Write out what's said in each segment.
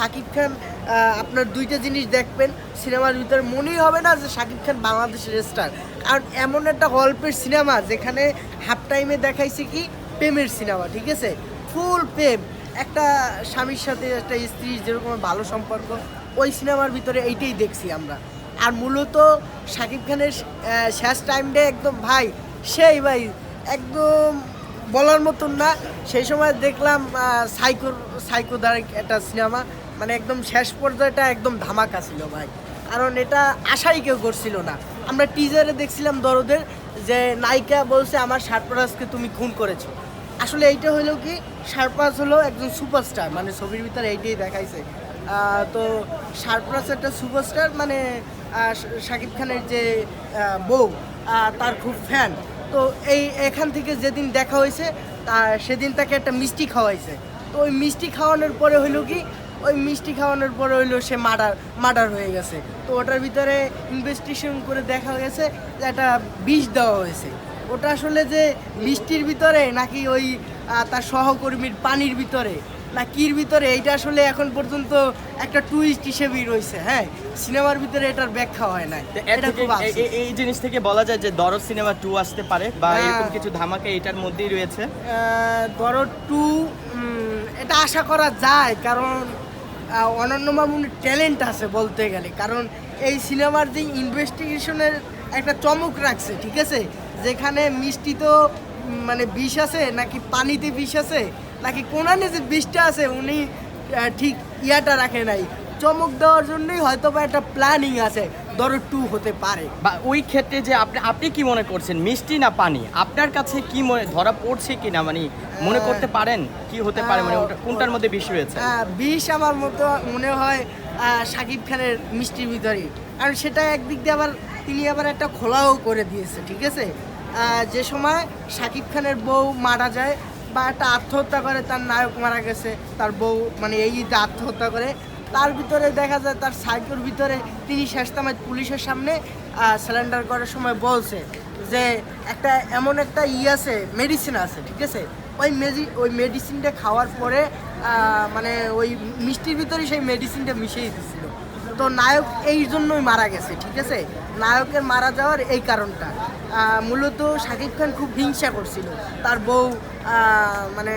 শাকিব খান আপনার দুইটা জিনিস দেখবেন, সিনেমার ভিতরে মনেই হবে না যে শাকিব খান বাংলাদেশের স্টার কারণ এমন একটা গল্পের সিনেমা যেখানে হাফ টাইমে দেখাইছে কি? প্রেমের সিনেমা, ঠিক আছে? ফুল প্রেম। একটা স্বামীর সাথে একটা স্ত্রীর যেরকম ভালো সম্পর্ক, ওই সিনেমার ভিতরে এইটাই দেখছি আমরা। আর মূলত শাকিব খানের শেষ টাইমটা একদম, ভাই, সেই ভাই, একদম বলার মতন না। সেই সময় দেখলাম সাইকোর সাইকোদারিক একটা সিনেমা মানে একদম শেষ পর্যায়টা একদম ধামাকা ছিল ভাই। কারণ এটা আশাই কেউ করছিল না। আমরা টিজারে দেখছিলাম দরদের যে, নায়িকা বলছে, আমার সারপ্রাজকে তুমি খুন করেছ। আসলে এইটা হলো কি সারপ্রাজ হলো একজন সুপারস্টার মানে ছবির ভিতরে এইটাই দেখাইছে। তো সারপ্রাজ একটা সুপারস্টার মানে শাকিব খানের যে বউ তার খুব ফ্যান তো এই এখান থেকে যেদিন দেখা হয়েছে, তা সেদিন তাকে একটা মিষ্টি খাওয়াইছে। তো ওই মিষ্টি খাওয়ানোর পরে হইল কি, ওই মিষ্টি খাওয়ানোর পরে হইল সে মার্ডার মার্ডার হয়ে গেছে। তো ওটার ভিতরে ইনভেস্টিগেশন করে দেখা গেছে যে একটা বিষ দেওয়া হয়েছে। ওটা আসলে যে মিষ্টির ভিতরে নাকি ওই তার সহকর্মীর পানির ভিতরে? না কির ভিতরে এইটা আসলে এখন পর্যন্ত একটা টুইস্ট হিসেবেই রয়েছে হ্যাঁ? সিনেমার ভিতরে এটার ব্যাখ্যা হয় না এটা খুব এই জিনিস থেকে বলা যায় যে দরদ সিনেমা টু আসতে পারে বা হ্যাঁ। এরকম কিছু ধামাকা এটার মধ্যেই রয়েছে? ধরো টু এটা আশা করা যায় কারণ অনন্য মামুনের ট্যালেন্ট আছে বলতে গেলে। কারণ এই সিনেমার যে ইনভেস্টিগেশনের একটা চমক রাখছে ঠিক আছে? যেখানে মিষ্টি তো মানে বিষ আছে নাকি পানিতে বিষ আছে? নাকি কোনানে যে বিষটা আছে উনি ঠিক ইয়াটা রাখে নাই। চমক দেওয়ার জন্যই হয়তো বা একটা প্ল্যানিং আছে ধরো টু হতে পারে। বা ওই ক্ষেত্রে যে আপনি আপনি কি মনে করছেন মিষ্টি না পানি? আপনার কাছে কি মনে ধরা পড়ছে কি না মানে মনে করতে পারেন কি হতে পারে? মানে ওটা কোনটার মধ্যে বিষ রয়েছে? বিষ আমার মতো মনে হয় শাকিব খানের মিষ্টির ভিতরেই। কারণ সেটা একদিক দিয়ে আবার তিনি আবার একটা খোলাও করে দিয়েছে ঠিক আছে? যে সময় শাকিব খানের বউ মারা যায় বা একটা আত্মহত্যা করে, তার নায়ক মারা গেছে, তার বউ মানে এই যে আত্মহত্যা করে, তার ভিতরে দেখা যায় তার সাইকোর ভিতরে তিনি শেষতামায় পুলিশের সামনে সিলিন্ডার করার সময় বলছে যে একটা এমন একটা ই আছে মেডিসিন আছে, ঠিক আছে? ওই মেজি ওই মেডিসিনটা খাওয়ার পরে মানে ওই মিষ্টির ভিতরে সেই মেডিসিনটা মিশিয়ে দিছিল। তো নায়ক এই জন্যই মারা গেছে, ঠিক আছে? নায়কের মারা যাওয়ার এই কারণটা। মূলত শাকিব খান খুব হিংসা করছিল। তার বউ মানে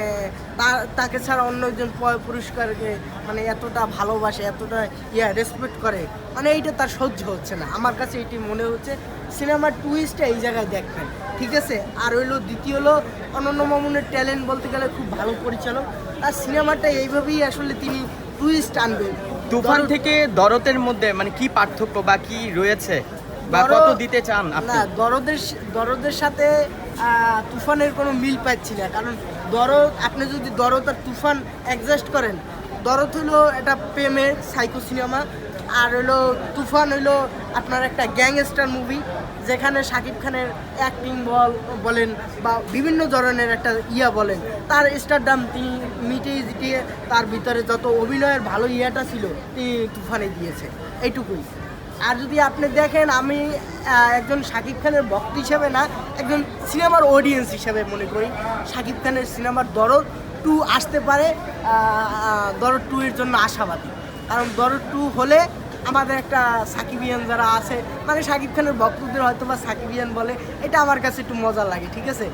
তাকে ছাড়া অন্য একজন পুরস্কারকে মানে এতটা ভালোবাসে, এতটা ইয়া রেসপেক্ট করে মানে এইটা তার সহ্য হচ্ছে না। আমার কাছে এটি মনে হচ্ছে সিনেমার টুইস্টটা এই জায়গায় দেখবেন, ঠিক আছে? আর হইল দ্বিতীয় হলো, অনন্য মামুনের ট্যালেন্ট বলতে গেলে খুব ভালো পরিচালক। আর সিনেমাটা এইভাবেই আসলে তিনি টুইস্ট আনবেন। তুফান থেকে দরতের মধ্যে মানে কি পার্থক্য বা কি রয়েছে? বা কত দিতে চান আপনি? না দরদের দরদের সাথে তুফানের কোনো মিল পাচ্ছি না। কারণ দরদ আপনি যদি দরদ আর তুফান অ্যাডজাস্ট করেন দরদ হলো এটা প্রেমের সাইকো সিনেমা আর হলো তুফান হলো আপনার একটা গ্যাংস্টার মুভি, যেখানে শাকিব খানের অ্যাক্টিং বল, বলেন বা বিভিন্ন ধরনের একটা ইয়া বলেন, তার স্টারডাম তিনি মিটিয়ে জিটিয়ে তার ভিতরে যত অভিনয়ের ভালো ইয়াটা ছিল, তিনি তুফানে দিয়েছে এইটুকুই আর যদি আপনি দেখেন, আমি একজন শাকিব খানের ভক্ত হিসেবে না, একজন সিনেমার অডিয়েন্স হিসেবে মনে করি শাকিব খানের সিনেমার দরদ টু আসতে পারে দরদ টু এর জন্য আশাবাদী। কারণ দরদ টু হলে আমাদের একটা সাকিবিয়ান যারা আছে মানে সাকিব খানের ভক্তদের হয়তো বা সাকিবিয়ান বলে, এটা আমার কাছে একটু মজা লাগে, ঠিক আছে?